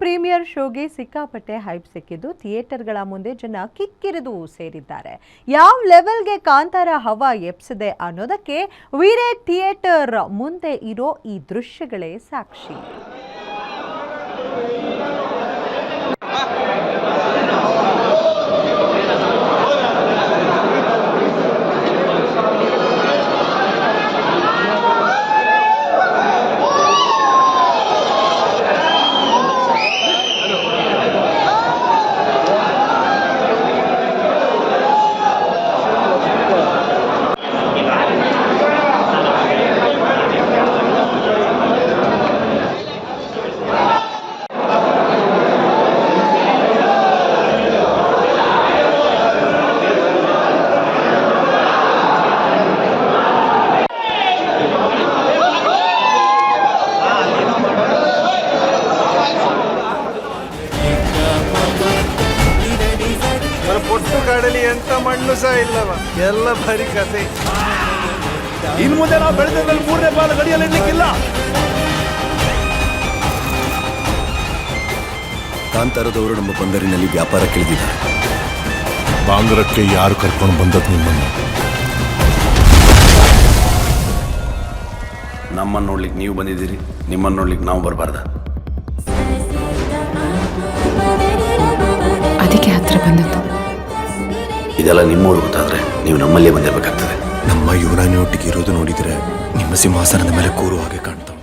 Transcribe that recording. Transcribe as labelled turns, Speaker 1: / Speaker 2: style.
Speaker 1: Premier ಶೋಗೆ ಸಿಕ್ಕಾಪಟ್ಟೆ hype ಸಿಕ್ಕಿದ್ದು, ಥಿಯೇಟರ್ಗಳ ಮುಂದೆ ಜನ ಕಿಕ್ಕಿರಿದು ಸೇರಿದ್ದಾರೆ. ಯಾವ ಲೆವೆಲ್ಗೆ ಕಾಂತಾರ ಹವಾ ಎಪ್ಸಿದೆ ಅನ್ನೋದಕ್ಕೆ ವೀರೇ ಥಿಯೇಟರ್ ಮುಂದೆ ಇರೋ ಈ ದೃಶ್ಯಗಳೇ ಸಾಕ್ಷಿ.
Speaker 2: ಒಟ್ಟು ಕಡಲಿ ಎಂತ ಮಣ್ಣು ಸಹ ಇಲ್ಲವ. ಎಲ್ಲ ಬರಿ ಕತೆ
Speaker 3: ಇನ್ ಮುಂದೆ ನಾವು ಬೆಳೆದ ಮೂರನೇ ಪಾಲು ಗಡಿಯಲ್ಲಿ ಇಡ್ಲಿಕ್ಕಿಲ್ಲ.
Speaker 4: ಕಾಂತಾರದವರು ನಮ್ಮ ಬಂದರಿನಲ್ಲಿ ವ್ಯಾಪಾರ ಕೇಳಿದ್ದಾರೆ
Speaker 3: ಬಾಂಗ್ರಕ್ಕೆ ಯಾರು ಕರ್ಕೊಂಡು ಬಂದದ್ದು ನಿಮ್ಮನ್ನು?
Speaker 4: ನಮ್ಮನ್ನು ನೋಡ್ಲಿಕ್ಕೆ ನೀವು ಬಂದಿದ್ದೀರಿ ನಿಮ್ಮನ್ನು ನೋಡ್ಲಿಕ್ಕೆ ನಾವು ಬರಬಾರ್ದ.
Speaker 5: ಅದಕ್ಕೆ ಹತ್ರ ಬಂದದ್ದು.
Speaker 4: ಇದೆಲ್ಲ ನಿಮ್ಮವ್ರು ಗೊತ್ತಾದ್ರೆ ನೀವು ನಮ್ಮಲ್ಲೇ ಬಂದಿರಬೇಕಾಗ್ತದೆ. ನಮ್ಮ ಯುವರಾಣಿ ಒಟ್ಟಿಗೆ ಇರೋದು ನೋಡಿದರೆ ನಿಮ್ಮ ಸಿಂಹಾಸನದ ಮೇಲೆ ಕೂರುವ ಹಾಗೆ ಕಾಣುತ್ತೆ